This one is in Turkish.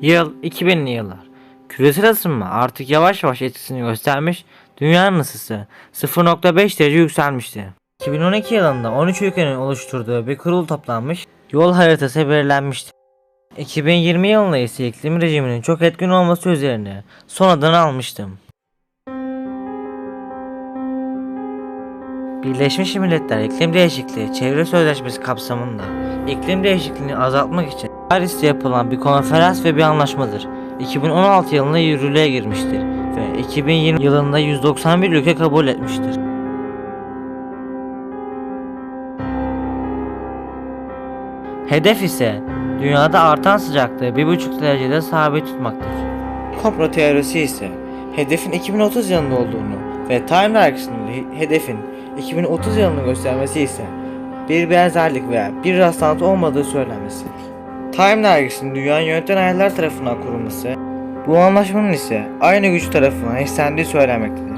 Yıl 2000'li yıllar. Küresel ısınma artık yavaş yavaş etkisini göstermiş, dünyanın ısısı 0.5 derece yükselmişti. 2012 yılında 13 ülkenin oluşturduğu bir kurul toplanmış, yol haritası belirlenmişti. 2020 yılında ise iklim rejiminin çok etkin olması üzerine son adını almıştım. Birleşmiş Milletler İklim Değişikliği Çevre Sözleşmesi kapsamında iklim değişikliğini azaltmak için Paris'te yapılan bir konferans ve bir anlaşmadır. 2016 yılında yürürlüğe girmiştir ve 2020 yılında 191 ülke kabul etmiştir. Hedef ise dünyada artan sıcaklığı 1,5 derecede sabit tutmaktır. Komplo teorisi ise hedefin 2030 yılında olduğunu ve Time dergisinin he- hedefin 2030 yılını göstermesi ise bir benzerlik veya bir rastlantı olmadığı söylenmesi. Time dergisinin dünyayı yöneten ayeler tarafından kurulması, bu anlaşmanın ise aynı güç tarafından istendiği söylenmektedir.